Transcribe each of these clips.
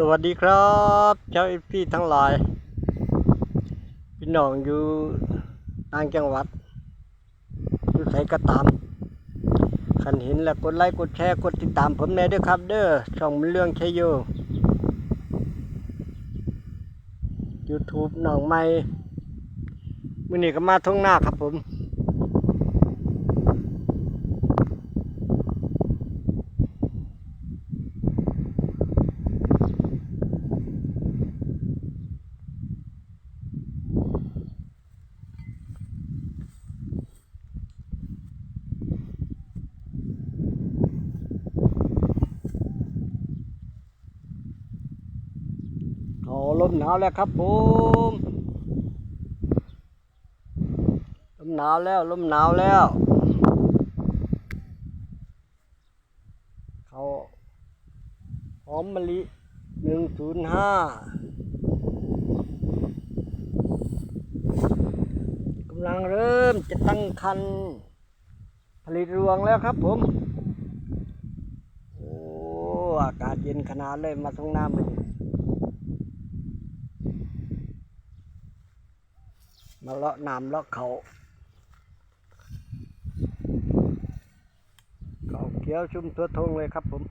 สวัสดีครับเจ้าพี่ทั้งหลาย พี่น้องอยู่ต่างจังหวัดอยู่ไสก็ตามคันเห็นแล้วกดไลค์กดแชร์กดติดตามผมแน่ด้วยครับ เด้อช่องมันเรื่องชัยโย YouTube น้องใหม่มื้อนี้ก็มาท่องหน้าครับผม โอ้ ลมหนาวแล้วครับผมลมหนาวแล้วลมหนาวแล้ว เขาหอมมะลิหนึ่งศูนย์ห้ากำลังเริ่มจะตั้งคันผลิตรวงแล้วครับผมโอ้อากาศเย็นขนาดเลยมาตรงหน้ามัน มาเลาะน้ำเลาะเขา เขาเขียวชุ่มทั่วทงเลยครับผม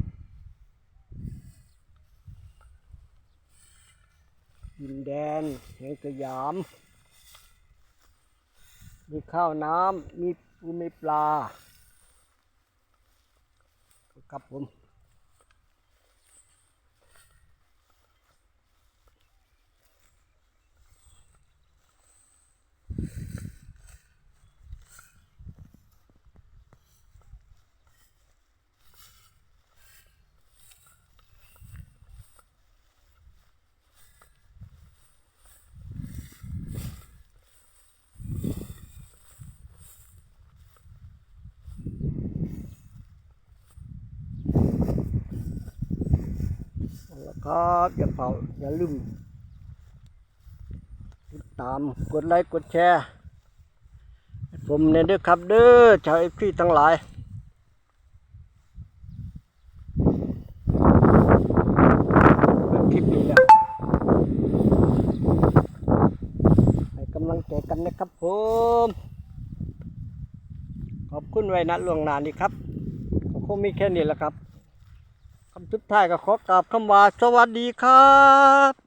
ดินแดนแห่งสยาม มีข้าวน้ำมีปูมีปลา ครับผม ครับอย่าเป่าอย่าลืมติดตามกดไลค์กดแชร์ผมเนี่ยด้วยครับเด้อชาวเอฟซีทั้งหลายคลิปนี้แล้วให้กำลังใจกันนะครับผม ขอบคุณไว้นะล่วงหน้านี้ครับ ก็คงมีแค่นี้แหละครับ คำสุดท้ายก็ขอกราบคำว่าสวัสดีครับ